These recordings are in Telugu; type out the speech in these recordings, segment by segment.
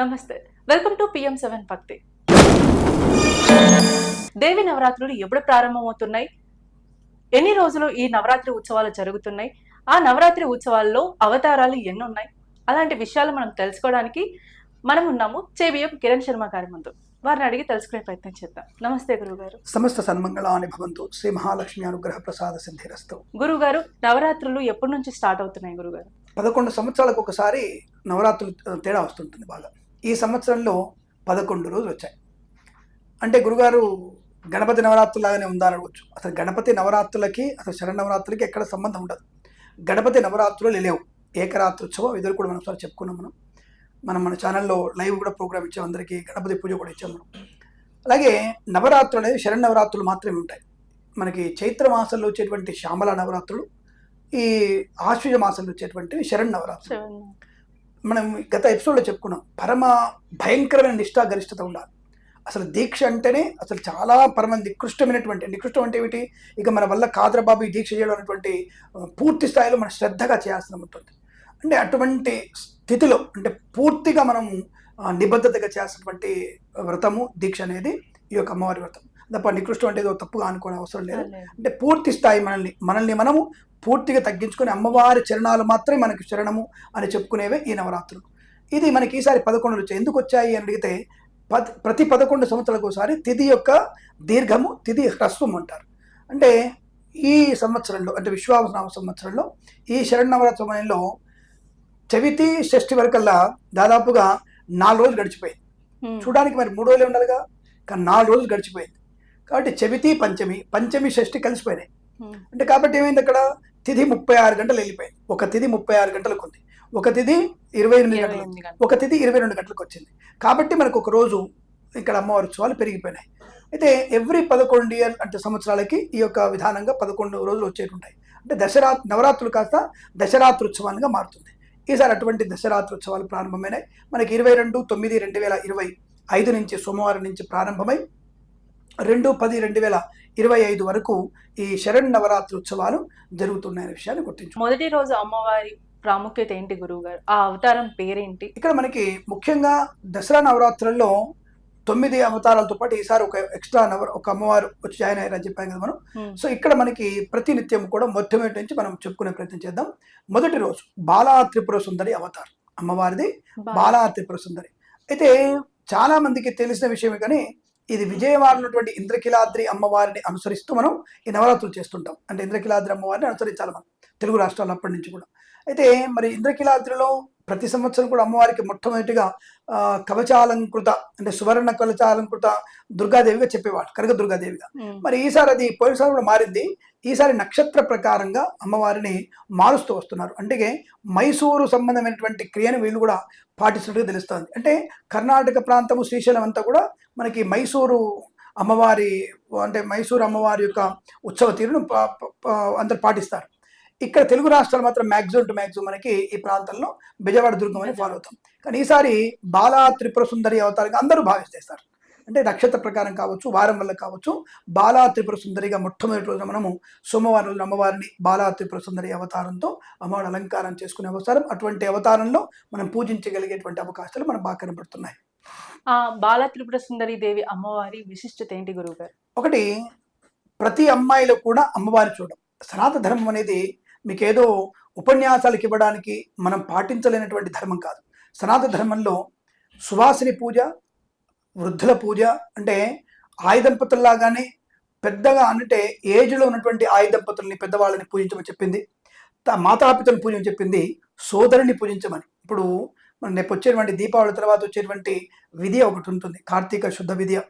నమస్తే. వెల్కమ్ టు పిఎం సెవెన్ భక్తి దేవి నవరాత్రులు ఎప్పుడు ప్రారంభమవుతున్నాయి? ఎన్ని రోజులు ఈ నవరాత్రి ఉత్సవాలు జరుగుతున్నాయి? ఆ నవరాత్రి ఉత్సవాల్లో అవతారాలు ఎన్ని ఉన్నాయి అలాంటి విషయాలు మనం తెలుసుకోవడానికి మనం ఉన్నాము చేబిఎం కిరణ్ శర్మ గారి ముందు. వారిని అడిగి తెలుసుకునే ప్రయత్నం చేద్దాం. నమస్తే గురువు గారు సమస్త సన్మంగళాని భవంతు శ్రీ మహాలక్ష్మి అనుగ్రహ ప్రసాద సిద్ధిరస్తు. గురువు గారు నవరాత్రులు ఎప్పటి నుంచి స్టార్ట్ అవుతున్నాయి గురుగారు? పదకొండు సంవత్సరాలకు ఒకసారి నవరాత్రులు తేడా వస్తుంటుంది బాగా. ఈ సంవత్సరంలో పదకొండు రోజులు వచ్చాయి. అంటే గురుగారు గణపతి నవరాత్రులు లాగానే అడగచ్చు. అసలు గణపతి నవరాత్రులకి అసలు శరణవరాత్రులకి ఎక్కడ సంబంధం ఉండదు. గణపతి నవరాత్రులు లేవు. ఏకరాత్రుత్సవం ఇద్దరు కూడా మనం ఒకసారి చెప్పుకున్నాం మనం. మనం మన ఛానల్లో లైవ్ కూడా ప్రోగ్రామ్ ఇచ్చాం అందరికీ గణపతి పూజ కూడా ఇచ్చాం మనం. అలాగే నవరాత్రులు అనేది శరణవరాత్రులు మాత్రమే ఉంటాయి. మనకి చైత్ర మాసంలో వచ్చేటువంటి శ్యామల నవరాత్రులు ఈ ఆశ్వజ మాసంలో వచ్చేటువంటి శరణ్ నవరాత్రులు. మనం గత ఎపిసోడ్లో చెప్పుకున్నాం పరమ భయంకరమైన నిష్ఠా గరిష్టత ఉండాలి. అసలు దీక్ష అంటేనే అసలు చాలా పరమ నికృష్టమైనటువంటి నికృష్టం అంటే ఏమిటి? ఇక మన వల్ల కాదరబాబు ఈ దీక్ష చేయడం అనేటువంటి పూర్తి స్థాయిలో మనం శ్రద్ధగా చేయాల్సిన ఉంటుంది అంటే అటువంటి స్థితిలో అంటే పూర్తిగా మనము నిబద్ధతగా చేయాల్సినటువంటి వ్రతము దీక్ష అనేది ఈ యొక్క అమ్మవారి వ్రతం. తప్ప నికృష్టం అంటే ఏదో తప్పుగా అనుకోవడం అవసరం లేదు. అంటే పూర్తి స్థాయి మనల్ని మనల్ని మనము పూర్తిగా తగ్గించుకొని అమ్మవారి చరణాలు మాత్రమే మనకి శరణము అని చెప్పుకునేవే ఈ నవరాత్రులు. ఇది మనకి ఈసారి పదకొండు వచ్చాయి ఎందుకు వచ్చాయి అని అడిగితే పద్ ప్రతి పదకొండు సంవత్సరాలకు ఒకసారి తిథి యొక్క దీర్ఘము తిథి హ్రస్వం అంటారు. అంటే ఈ సంవత్సరంలో అంటే విశ్వాసనామ సంవత్సరంలో ఈ శరణవరాత్రి సమయంలో చవితి షష్ఠి వరకల్లా దాదాపుగా నాలుగు రోజులు గడిచిపోయింది. చూడడానికి మరి మూడు రోజులే ఉండాలిగా? కానీ నాలుగు రోజులు గడిచిపోయింది. కాబట్టి చవితి పంచమి పంచమి షష్ఠి కలిసిపోయినాయి. అంటే కాబట్టి ఏమైంది అక్కడ? తిథి ముప్పై ఆరు గంటలు వెళ్ళిపోయింది. ఒక తిథి ముప్పై ఆరు గంటలకు ఉంది. ఒక తిథి ఇరవై ఎనిమిది గంటలు. ఒక తిథి ఇరవై రెండు గంటలకు వచ్చింది. కాబట్టి మనకు ఒక రోజు ఇక్కడ అమ్మవారి ఉత్సవాలు పెరిగిపోయినాయి. అయితే ఎవ్రీ పదకొండు ఇయర్ అంటే సంవత్సరాలకి ఈ యొక్క విధానంగా పదకొండు రోజులు వచ్చేటుంటాయి. అంటే దసరా నవరాత్రులు కాస్త దశరాత్రి ఉత్సవాలుగా మారుతుంది. ఈసారి అటువంటి దశరాత్రి ఉత్సవాలు ప్రారంభమైనాయి. మనకి ఇరవై రెండు తొమ్మిది రెండు వేల ఇరవై ఐదు నుంచి సోమవారం నుంచి ప్రారంభమై రెండు పది రెండు వేల ఇరవై ఐదు వరకు ఈ శరణ్ నవరాత్రి ఉత్సవాలు జరుగుతున్నాయనే విషయాన్ని గుర్తించు మొదటి రోజు అమ్మవారి ప్రాముఖ్యత ఏంటి గురువు గారు ఆ అవతారం పేరేంటి? ఇక్కడ మనకి ముఖ్యంగా దసరా నవరాత్రుల్లో తొమ్మిది అవతారాలతో పాటు ఈసారి ఒక ఎక్స్ట్రా నవ ఒక అమ్మవారు వచ్చి జాయిన్ అయ్యారని చెప్పాం కదా మనం. సో ఇక్కడ మనకి ప్రతినిత్యం కూడా మొట్టమొదటి నుంచి మనం చెప్పుకునే ప్రయత్నం చేద్దాం. మొదటి రోజు బాలా త్రిపుర సుందరి అవతారం అమ్మవారిది. బాలా త్రిపుర సుందరి. అయితే చాలా మందికి తెలిసిన విషయమే కానీ ఇది విజయవాడ ఉన్నటువంటి ఇంద్రకిలాద్రి అమ్మవారిని అనుసరిస్తూ మనం ఈ నవరాత్రులు చేస్తుంటాం. అంటే ఇంద్రకిలాద్రి అమ్మవారిని అనుసరించాలి మనం తెలుగు రాష్ట్రాలు అప్పటి నుంచి కూడా. అయితే మరి ఇంద్రకిలాద్రిలో ప్రతి సంవత్సరం కూడా అమ్మవారికి మొట్టమొదటిగా కవచాలంకృత అంటే సువర్ణ కవచాలంకృత దుర్గాదేవిగా చెప్పేవాడు కనక దుర్గాదేవిగా. మరి ఈసారి అది పోయినసారి కూడా మారింది. ఈసారి నక్షత్ర ప్రకారంగా అమ్మవారిని మారుస్తూ వస్తున్నారు. అంటే మైసూరు సంబంధమైనటువంటి క్రియను వీళ్ళు కూడా పాటిస్తున్నట్టుగా తెలుస్తుంది. అంటే కర్ణాటక ప్రాంతము శ్రీశైలం అంతా కూడా మనకి మైసూరు అమ్మవారి అంటే మైసూరు అమ్మవారి యొక్క ఉత్సవ తీరును అందరు పాటిస్తారు. ఇక్కడ తెలుగు రాష్ట్రాలు మాత్రం మ్యాక్సిమం టు మ్యాక్సిమం మనకి ఈ ప్రాంతంలో బెజవాడ దుర్గం అని ఫాలో అవుతాం. కానీ ఈసారి బాలా త్రిపుర సుందరి అవతారంగా అందరూ భావిస్తారు అంటే నక్షత్ర ప్రకారం కావచ్చు వారం వల్ల కావచ్చు బాలా త్రిపుర సుందరిగా మొట్టమొదటి రోజున మనము సోమవారం రోజున అమ్మవారిని బాలా త్రిపుర సుందరి అవతారంతో అమ్మవారి అలంకారం చేసుకునే అవతారం అటువంటి అవతారంలో మనం పూజించగలిగేటువంటి అవకాశాలు మనకు బాగా కనబడుతున్నాయి బాల త్రిపుర సుందరి దేవి అమ్మవారి విశిష్టత ఏంటి గురువు గారు ఒకటి ప్రతి అమ్మాయిలో కూడా అమ్మవారి చూడడం. సనాతన ధర్మం అనేది మీకేదో ఉపన్యాసాలకు ఇవ్వడానికి మనం పాటించలేనటువంటి ధర్మం కాదు. సనాతన ధర్మంలో సువాసిని పూజ వృద్ధుల పూజ అంటే ఆయుధంపతుల్లాగానే పెద్దగా అంటే ఏజ్లో ఉన్నటువంటి ఆయుధంపతుల్ని పెద్దవాళ్ళని పూజించమని చెప్పింది. త- మాతాపితలను పూజించమని చెప్పింది. సోదరుని పూజించమని. ఇప్పుడు మన రేపు వచ్చేటువంటి దీపావళి తర్వాత వచ్చేటువంటి విధి ఒకటి ఉంటుంది కార్తీక శుద్ధ విధియ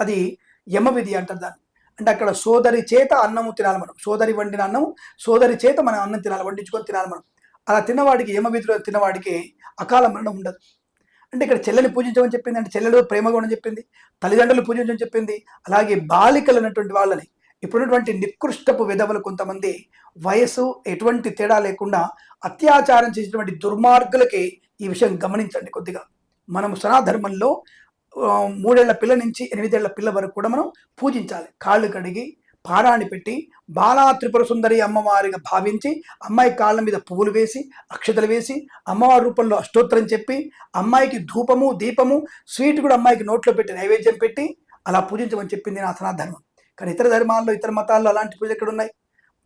అది యమ విధి అంటారు దాన్ని. అంటే అక్కడ సోదరి చేత అన్నము తినాలి మనం. సోదరి వండిన అన్నము సోదరి చేత మనం అన్నం తినాలి వండించుకొని తినాలి మనం. అలా తిన్నవాడికి యమ తినవాడికి తిన్నవాడికి అకాల మరణం ఉండదు. అంటే ఇక్కడ చెల్లెని పూజించమని చెప్పింది అంటే చెల్లెలు ప్రేమగా ఉండని చెప్పింది తల్లిదండ్రులు పూజించమని చెప్పింది అలాగే బాలికలు అన్నటువంటి వాళ్ళని ఇప్పుడున్నటువంటి నికృష్టపు విధవలు కొంతమంది వయసు ఎటువంటి తేడా లేకుండా అత్యాచారం చేసినటువంటి దుర్మార్గులకి ఈ విషయం గమనించండి కొద్దిగా. మనము సనాధర్మంలో మూడేళ్ళ పిల్ల నుంచి ఎనిమిదేళ్ళ పిల్ల వరకు కూడా మనం పూజించాలి. కాళ్ళు కడిగి పారాణి పెట్టి బాలా త్రిపుర సుందరి అమ్మవారిగా భావించి అమ్మాయి కాళ్ళ మీద పువ్వులు వేసి అక్షతలు వేసి అమ్మవారి రూపంలో అష్టోత్తరం చెప్పి అమ్మాయికి ధూపము దీపము స్వీట్ కూడా అమ్మాయికి నోట్లో పెట్టి నైవేద్యం పెట్టి అలా పూజించమని చెప్పింది నా సనాధర్మం కానీ ఇతర ధర్మాల్లో ఇతర మతాల్లో అలాంటి పూజ ఎక్కడ ఉన్నాయి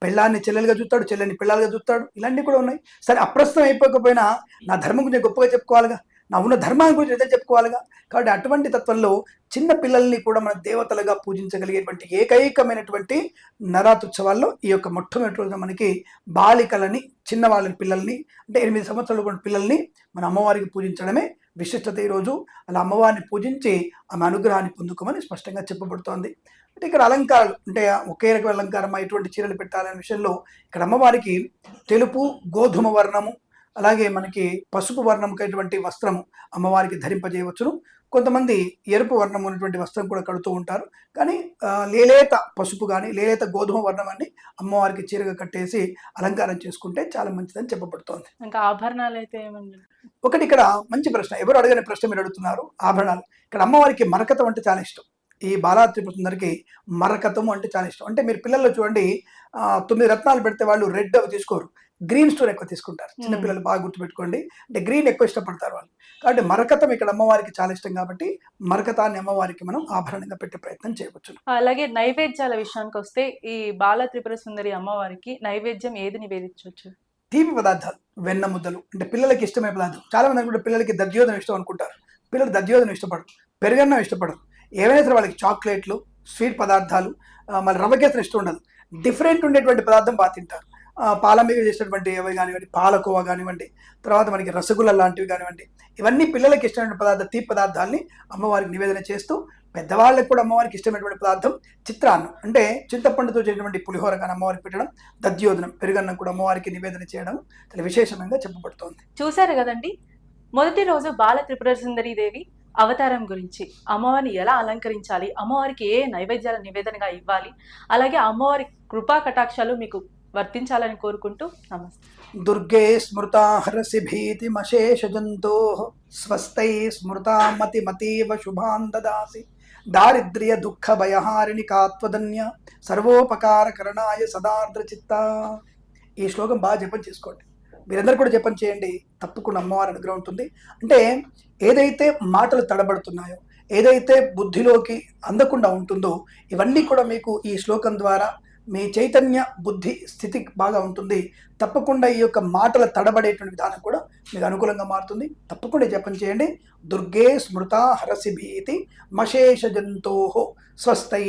పెళ్ళాన్ని చెల్లెలుగా చూస్తాడు చెల్లెని పిల్లలుగా చూస్తాడు ఇలాంటివి కూడా ఉన్నాయి. సరే అప్రస్తుతం అయిపోకపోయినా నా ధర్మం గురించి గొప్పగా చెప్పుకోవాలిగా. నా ఉన్న ధర్మాన్ని గురించి అయితే చెప్పుకోవాలిగా. కాబట్టి అటువంటి తత్వంలో చిన్న పిల్లల్ని కూడా మన దేవతలుగా పూజించగలిగేటువంటి ఏకైకమైనటువంటి నరాతుత్సవాల్లో ఈ యొక్క మొట్టమొదటి మనకి బాలికలని చిన్న వాళ్ళని పిల్లల్ని అంటే ఎనిమిది సంవత్సరాలు ఉన్న పిల్లల్ని మన అమ్మవారికి పూజించడమే విశిష్టత ఈరోజు అలా అమ్మవారిని పూజించి ఆమె అనుగ్రహాన్ని పొందుకోమని స్పష్టంగా చెప్పబడుతోంది. అంటే ఇక్కడ అలంకారాలు అంటే ఒకే రకం అలంకారం ఎటువంటి చీరలు పెట్టాలనే విషయంలో ఇక్కడ అమ్మవారికి తెలుపు గోధుమ వర్ణము అలాగే మనకి పసుపు వర్ణం కలిగినటువంటి వస్త్రము అమ్మవారికి ధరింపజేయవచ్చును. కొంతమంది ఎరుపు వర్ణం ఉన్నటువంటి వస్త్రం కూడా కడుతూ ఉంటారు. కానీ లేలేత పసుపు కానీ లేలేత గోధుమ వర్ణం అన్ని అమ్మవారికి చీరగా కట్టేసి అలంకారం చేసుకుంటే చాలా మంచిదని చెప్పబడుతోంది. ఇంకా ఆభరణాలు అయితే ఏమండి ఒకటి ఇక్కడ మంచి ప్రశ్న. ఎవరు అడగని ప్రశ్న మీరు అడుగుతున్నారు? ఆభరణాలు. ఇక్కడ అమ్మవారికి మరకతం అంటే చాలా ఇష్టం. ఈ బాలా త్రిపుర సుందరికి మరకతము అంటే చాలా ఇష్టం. అంటే మీరు పిల్లల్లో చూడండి తొమ్మిది రత్నాలు పెడితే వాళ్ళు రెడ్ అవి తీసుకోరు. గ్రీన్ స్టోన్ ఎక్కువ తీసుకుంటారు. చిన్న Hmm. పిల్లలు బాగా గుర్తుపెట్టుకోండి. అంటే గ్రీన్ ఎక్కువ ఇష్టపడతారు వాళ్ళు. కాబట్టి మరకతం ఇక్కడ అమ్మవారికి చాలా ఇష్టం కాబట్టి మరకతాన్ని అమ్మవారికి మనం ఆభరణంగా పెట్టే ప్రయత్నం చేయవచ్చు. అలాగే నైవేద్యాల విషయానికి వస్తే ఈ బాల త్రిపుర సుందరి అమ్మవారికి నైవేద్యం ఏది నివేదించవచ్చు? తీపి పదార్థాలు వెన్న ముద్దలు అంటే పిల్లలకి ఇష్టమైన పదార్థం. చాలా మంది అనుకుంటే పిల్లలకి దధ్యోదనం ఇష్టం అనుకుంటారు. పిల్లలు దధ్యోదనం ఇష్టపడరు పెరుగన్నం ఇష్టపడరు. ఏవైనా సరే వాళ్ళకి చాక్లెట్లు స్వీట్ పదార్థాలు మళ్ళీ రవ్వ కేసరి ఇష్టం ఉండదు. డిఫరెంట్ ఉండేటువంటి పదార్థం బాగా తింటారు. పాల మీద చేసినటువంటి ఏవి కానివ్వండి పాలకోవ కానివ్వండి తర్వాత మనకి రసగుల్ల లాంటివి కానివ్వండి ఇవన్నీ పిల్లలకి ఇష్టమైన పదార్థ తీపి పదార్థాలని అమ్మవారికి నివేదన చేస్తూ పెద్దవాళ్ళకి కూడా అమ్మవారికి ఇష్టమైనటువంటి పదార్థం చిత్రాన్నం. అంటే చింతపండుతో చేసినటువంటి పులిహోర కానీ అమ్మవారికి పెట్టడం దద్యోధనం పెరుగన్నం కూడా అమ్మవారికి నివేదన చేయడం చాలా విశేషంగా చెప్పబడుతోంది. చూశారు కదండి? మొదటి రోజు బాల త్రిపుర దేవి అవతారం గురించి అమ్మవారిని ఎలా అలంకరించాలి అమ్మవారికి ఏ నైవేద్యాల నివేదనగా ఇవ్వాలి అలాగే అమ్మవారి కృపా కటాక్షాలు మీకు వర్తించాలని కోరుకుంటూ నమస్తే. దుర్గే స్మృతాహరసి భీతి భీతిమశేష జంతో స్వస్థై స్మృతామతి మతీవ శుభాన్ దదాసి. దారిద్ర్య దుఃఖ భయహారిణి కాత్వదన్య సర్వోపకార కరణాయ సదార్ద్ర చిత్త ఈ శ్లోకం బాగా జపం చేసుకోండి. మీరందరూ కూడా జపం చేయండి. తప్పకుండా అమ్మవారి అనుగ్రహం ఉంటుంది. అంటే ఏదైతే మాటలు తడబడుతున్నాయో ఏదైతే బుద్ధిలోకి అందకుండా ఉంటుందో ఇవన్నీ కూడా మీకు ఈ శ్లోకం ద్వారా మీ చైతన్య బుద్ధి స్థితి బాగా ఉంటుంది. తప్పకుండా ఈ యొక్క మాటల తడబడేటువంటి విధానం కూడా మీకు అనుకూలంగా మారుతుంది. తప్పకుండా జపం చేయండి. దుర్గే స్మృత హరసి భీతి మశేష జంతో స్వస్థై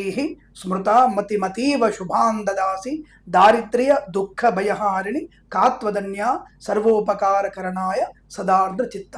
స్మృత మతిమతీవ శుభాన్ దదాసి దారిద్ర్య దుఃఖ భయహారిణి కాత్వదన్య సర్వోపకారకరణాయ సదార్ధ చిత్త